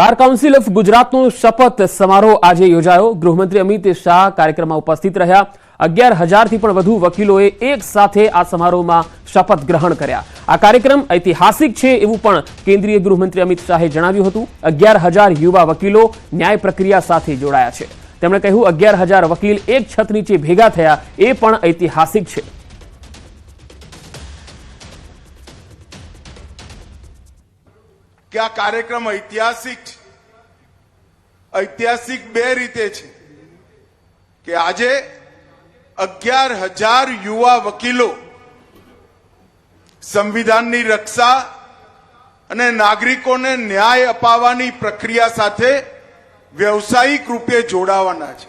Bar council of ગુજરાતનો શપથ સમારોહ આજે યોજાયો. ગૃહમંત્રી અમિત શાહ કાર્યક્રમમાં ઉપસ્થિત રહ્યા. અગિયાર હજારથી પણ વધુ વકીલોએ એક સાથે આ સમારોહમાં શપથ ગ્રહણ કર્યા. આ કાર્યક્રમ ઐતિહાસિક છે એવું પણ કેન્દ્રીય ગૃહમંત્રી અમિત શાહે જણાવ્યું હતું. અગિયાર હજાર યુવા વકીલો ન્યાય પ્રક્રિયા સાથે જોડાયા છે. તેમણે કહ્યું, અગિયાર હજાર વકીલ એક છત નીચે ભેગા થયા, એ પણ ઐતિહાસિક છે. કે આ કાર્યક્રમ ઐતિહાસિક ઐતિહાસિક બે રીતે છે. કે આજે અગિયાર હજાર યુવા વકીલો સંવિધાનની રક્ષા અને નાગરિકોને ન્યાય અપાવવાની પ્રક્રિયા સાથે વ્યવસાયિક રૂપે જોડાવાના છે.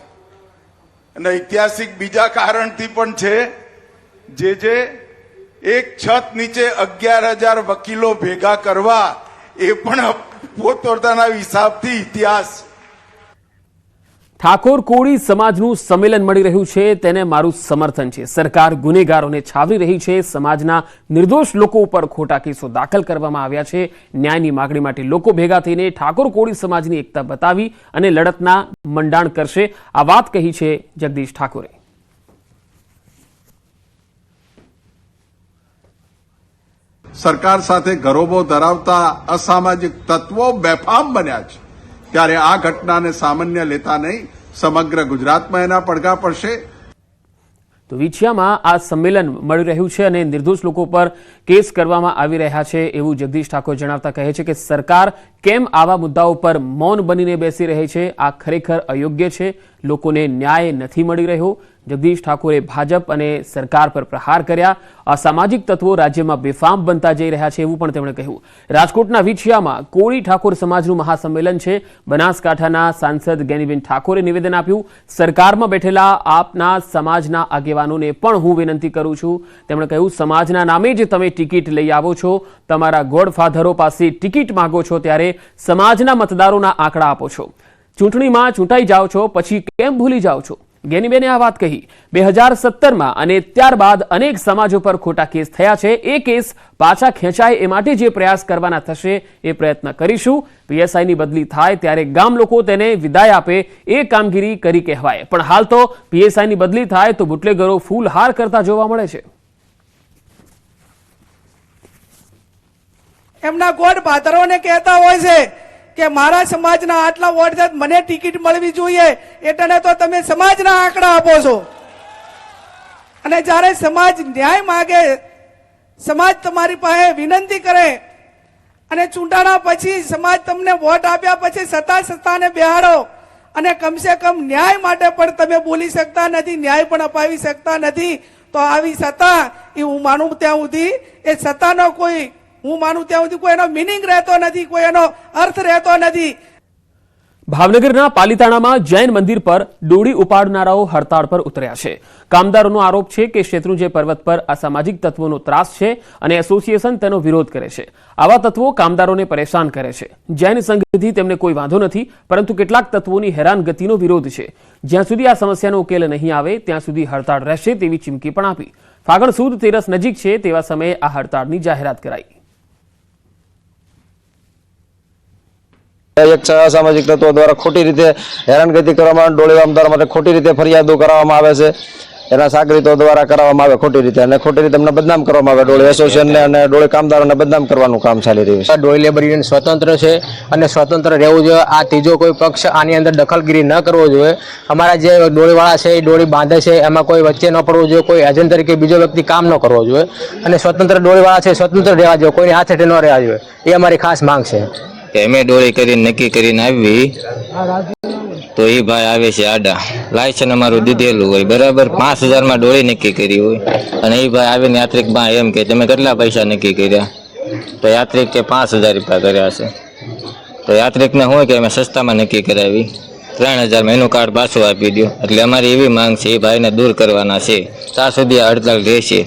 અને ઐતિહાસિક બીજા કારણથી પણ છે, જે જે એક છત નીચે અગિયાર હજાર વકીલો ભેગા કરવા, એ પણ પોતપોતાના હિસાબથી ઇતિહાસ ઠાકોર કોળી સમાજનું સંમેલન મળી રહ્યું છે, તેને મારું સમર્થન છે. સરકાર ગુનેગારોને છાવરી રહી છે, સમાજના નિર્દોષ લોકો ઉપર ખોટા કેસો દાખલ કરવામાં આવ્યા છે. ન્યાયની માગણી માટે લોકો ભેગા થઈને ઠાકોર કોળી સમાજની એકતા બતાવી અને લડતના મંડાણ કરશે. આ વાત કહી છે જગદીશ ઠાકોરે. સરકાર સાથે ગરોબો ધરાવતા અસામાજિક તત્વો બેફામ બન્યા છે. ત્યારે આ ઘટનાને સામાન્ય લેતા નહીં સમગ્ર ગુજરાતમાં એના પડઘા પડશે. તો વિછિયામાં આ સંમેલન મળી રહ્યું છે અને નિર્દોષ લોકો પર કેસ કરવામાં આવી રહ્યા છે એવું જગદીશ ઠાકોર જણાવતા કહે છે કે સરકાર કેમ આવા મુદ્દાઓ પર મૌન બનીને બેસી રહી છે? આ ખરેખર અયોગ્ય છે? લોકોને ન્યાય નથી મળી રહ્યો. જગદીશ ઠાકોરે ભાજપ અને સરકાર પર પ્રહાર કર્યા. અસામાજિક તત્વો રાજ્યમાં બેફામ બનતા જઈ રહ્યા છે એવું પણ તેમણે કહ્યું. રાજકોટના વિછિયામાં કોળી ઠાકોર સમાજનું મહાસંમેલન છે. બનાસકાંઠાના સાંસદ ગેનીબેન ઠાકોરે નિવેદન આપ્યું. સરકારમાં બેઠેલા આપના સમાજના આગેવાનોને પણ હું વિનંતી કરું છું. તેમણે કહ્યું, સમાજના નામે જ તમે ટિકિટ લઈ આવો છો. તમારા ગોડફાધરો પાસે ટિકિટ માંગો છો ત્યારે સમાજના મતદારોના આંકડા આપો છો. ચૂંટણીમાં ચૂંટાઈ જાઓ છો, પછી કેમ ભૂલી જાઓ છો? ગેનીબેને આ વાત કહી. બે હજાર સત્તરમાં અને ત્યારબાદ અનેક સમાજ ઉપર ખોટા કેસ થયા છે. એ કેસ પાછા ખેંચાય એ માટે જે પ્રયાસ કરવાના થશે એ પ્રયત્ન કરીશું. પીએસઆઈની બદલી થાય ત્યારે ગામ લોકો તેને વિદાય આપે એ કામગીરી કરી કહેવાય. પણ હાલ તો પીએસઆઈની બદલી થાય તો બુટલેગરો ફૂલહાર કરતા જોવા મળે છે. એમના ગોડ પાતરોને કહેતા હોય છે કે મારા સમાજના આટલા વોટ છે મને ટિકિટ મળવી જોઈએ એટલે તો તમે સમાજના આંકડા આપો છો. અને જ્યારે સમાજ ન્યાય માગે, સમાજ તમારી પાસે વિનંતી કરે, અને ચૂંટાણા પછી સમાજ તમને વોટ આપ્યા પછી સત્તા સત્તાને બેહાડો, અને કમસે કમ ન્યાય માટે પણ તમે બોલી શકતા નથી, ન્યાય પણ અપાવી શકતા નથી, તો આવી સત્તા, એ હું માનું ત્યાં સુધી, એ સત્તાનો કોઈ હું માનું ત્યાં સુધી કોઈ એનો મિનિંગ રહેતો નથી, કોઈ એનો અર્થ રહેતો નથી. ભાવનગરના પાલિતાણામાં જૈન મંદિર પર ડોળી ઉપાડનારાઓ હડતાળ પર ઉતર્યા છે. કામદારોનો આરોપ છે કે શેત્રુંજય પર્વત પર અસામાજિક તત્વોનો ત્રાસ છે અને એસોસિએશન તેનો વિરોધ કરે છે. આવા તત્વો કામદારોને પરેશાન કરે છે. જૈન સંઘથી તેમને કોઈ વાંધો નથી, પરંતુ કેટલાક તત્વોની હેરાનગતિનો વિરોધ છે. જ્યાં સુધી આ સમસ્યાનો ઉકેલ નહીં આવે, ત્યાં સુધી હડતાળ રહેશે તેવી ચીમકી પણ આપી. ફાગણ સુદ તેરસ નજીક છે તેવા સમયે આ હડતાળની જાહેરાત કરાઈ. એક અસામાજિક તત્વો દ્વારા ખોટી રીતે હેરાનગતિ કરવામાં આવે ડોળી કામદારો માટે ખોટી રીતે ફરિયાદો કરવામાં આવે છે. એના સાગરીતો દ્વારા કરવામાં આવે ખોટી રીતે અને ખોટી રીતે એમને બદનામ કરવામાં આવે. ડોળી એસોસિએશનને અને ડોળી કામદારોને બદનામ કરવાનું કામ ચાલી રહ્યું છે. ડોળી લેબર યુનિયન સ્વતંત્ર છે અને સ્વતંત્ર રહેવું જોઈએ. આ ત્રીજો કોઈ પક્ષ આની અંદર દખલગીરી ન કરવો જોઈએ. અમારા જે ડોળીવાળા છે, એ ડોળી બાંધે છે, એમાં કોઈ વચ્ચે ન પડવું જોઈએ. કોઈ એજન્ટ તરીકે બીજો વ્યક્તિ કામ ન કરવો જોઈએ. અને સ્વતંત્ર ડોળીવાળા છે, સ્વતંત્ર રહેવા જોઈએ. કોઈની હાથ હેઠળ ન રહેવા જોઈએ. એ અમારી ખાસ માંગ છે. કે અમે ડોળી કરીને નક્કી કરીને આવી. તો એ ભાઈ આવે છે આડા. લાયસન અમારું દીધેલું હોય. બરાબર પાંચ હજારમાં ડોળી નક્કી કરી હોય. અને એ ભાઈ આવીને યાત્રિક ભાઈ એમ કે તમે કેટલા પૈસા નક્કી કર્યા? તો યાત્રિક કે પાંચ હજાર રૂપિયા કર્યા છે તો યાત્રિકને હોય કે અમે સસ્તામાં નક્કી કરાવી. ત્રણ હજાર એનું કાર્ડ પાછું આપી દો એટલે અમારી એવી માંગ છે એ ભાઈને દૂર કરવાના છે. ત્યાં સુધી આ હડતાલ રહેશે.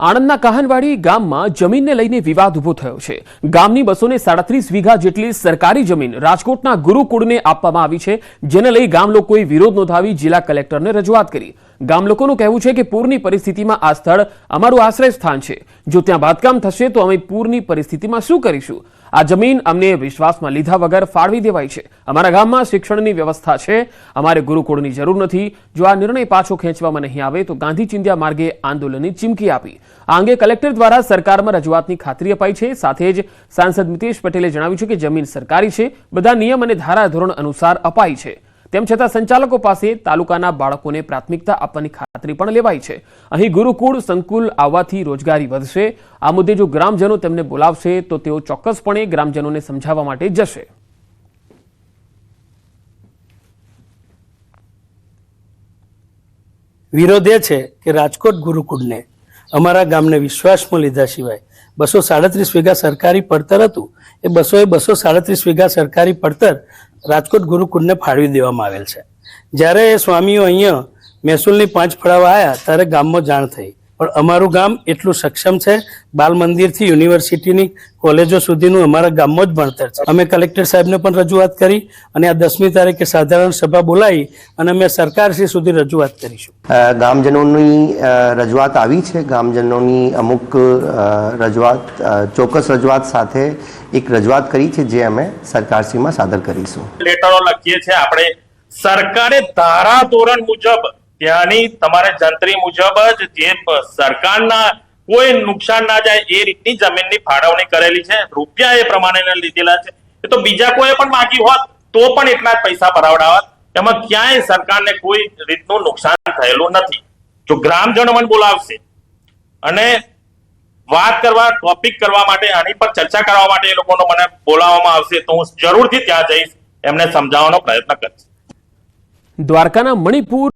આણંદના કાહનવાડી ગામમાં જમીનને લઈને વિવાદ ઊભો થયો છે. ગામની બસોને સાડત્રીસ વીઘા જેટલી સરકારી જમીન રાજકોટના ગુરુકુળને આપવામાં આવી છે, જેને લઈ ગામ લોકોએ વિરોધ નોંધાવી જિલ્લા કલેક્ટરને રજૂઆત કરી. ગામ લોકોનું કહેવું છે કે પૂરની પરિસ્થિતિમાં આ સ્થળ અમારું આશ્રય સ્થાન છે. જો ત્યાં બાંધકામ થશે, તો અમે પૂરની પરિસ્થિતિમાં શું કરીશું? આ જમીન અમને વિશ્વાસમાં લીધા વગર ફાળવી દેવાય છે. અમારા ગામમાં શિક્ષણની વ્યવસ્થા છે. અમારે ગુરુકુળની જરૂર નથી. જો આ નિર્ણય પાછો ખેંચવામાં નહીં આવે, તો ગાંધી ચિંધ્યા માર્ગે આંદોલનની ચીમકી આપી. આ અંગે કલેક્ટર દ્વારા સરકારમાં રજૂઆતની ખાતરી અપાઈ છે. સાથે જ સાંસદ મિતેશ પટેલે જણાવ્યું છે કે જમીન સરકારી છે. બધા નિયમ અને ધારાધોરણ અનુસાર અપાઈ છે. તેમ છતાં સંચાલકો પાસે તાલુકાના બાળકોને પ્રાથમિકતા આપવાની ખાતરી પણ લેવાઈ છે. અહીં ગુરુકુળ સંકુલ આવવાથી રોજગારી વધશે. આ મુદ્દે જો ગ્રામજનો તેમને બોલાવશે, તો તેઓ ચોક્કસપણે ગ્રામજનોને સમજાવવા માટે જશે. વિરોધ એ છે કે રાજકોટ ગુરુકુળને અમારા ગામને વિશ્વાસમાં લીધા સિવાય બસો સાડત્રીસ વીઘા સરકારી પડતર હતું. એ બસો એ બસો સાડત્રીસ વીઘા સરકારી પડતર રાજકોટ ગુરુકુંડને ફાળવી દેવામાં આવેલ છે. જ્યારે એ સ્વામીઓ અહીંયા મહેસૂલની પાંચ ફળાવા આવ્યા ત્યારે ગામમાં જાણ થઈ. પણ અમારું ગામ એટલું સક્ષમ છે બાલ મંદિરથી યુનિવર્સિટીની કોલેજો સુધીનું અમારા ગામમાં જ ભણતર છે. અમે કલેક્ટર સાહેબને પણ રજૂઆત કરી અને આ દસમી તારીખે સાધારણ સભા બોલાવી અને અમે સરકારશ્રી સુધી રજૂઆત કરીશું. ગામજનોની અ, રજૂઆત આવી છે. ગામજનોની અમુક અ, રજૂઆત ચોક્કસ રજૂઆત સાથે એક રજૂઆત કરી છે જે અમે સરકારશ્રીમાં સાદર કરીશું. લેટરો લખીએ છીએ આપણે. સરકારે ધારા ધોરણ મુજબ ત્યાંની તમારે જંત્રી મુજબ જ જે સરકારના કોઈ નુકસાન ના જાય એ રીતની જમીનની ફાળવણી કરેલી છે. રૂપિયા એ પ્રમાણે લીધેલા છે. એ તો બીજા કોઈ પણ માગી હોત, તો પણ એટલા જ પૈસા ભરાવડાવત. એમાં ક્યાંય સરકારને કોઈ રીતનું નુકસાન થયેલું નથી. જો ગ્રામજનો મને બોલાવશે અને વાત કરવા ટોપિક કરવા માટે, આની પર ચર્ચા કરવા માટે એ લોકોનો મને બોલાવવામાં આવશે, તો હું જરૂરથી ત્યાં જઈશ, એમને સમજાવવાનો પ્રયત્ન કરીશ. દ્વારકાના મણિપુર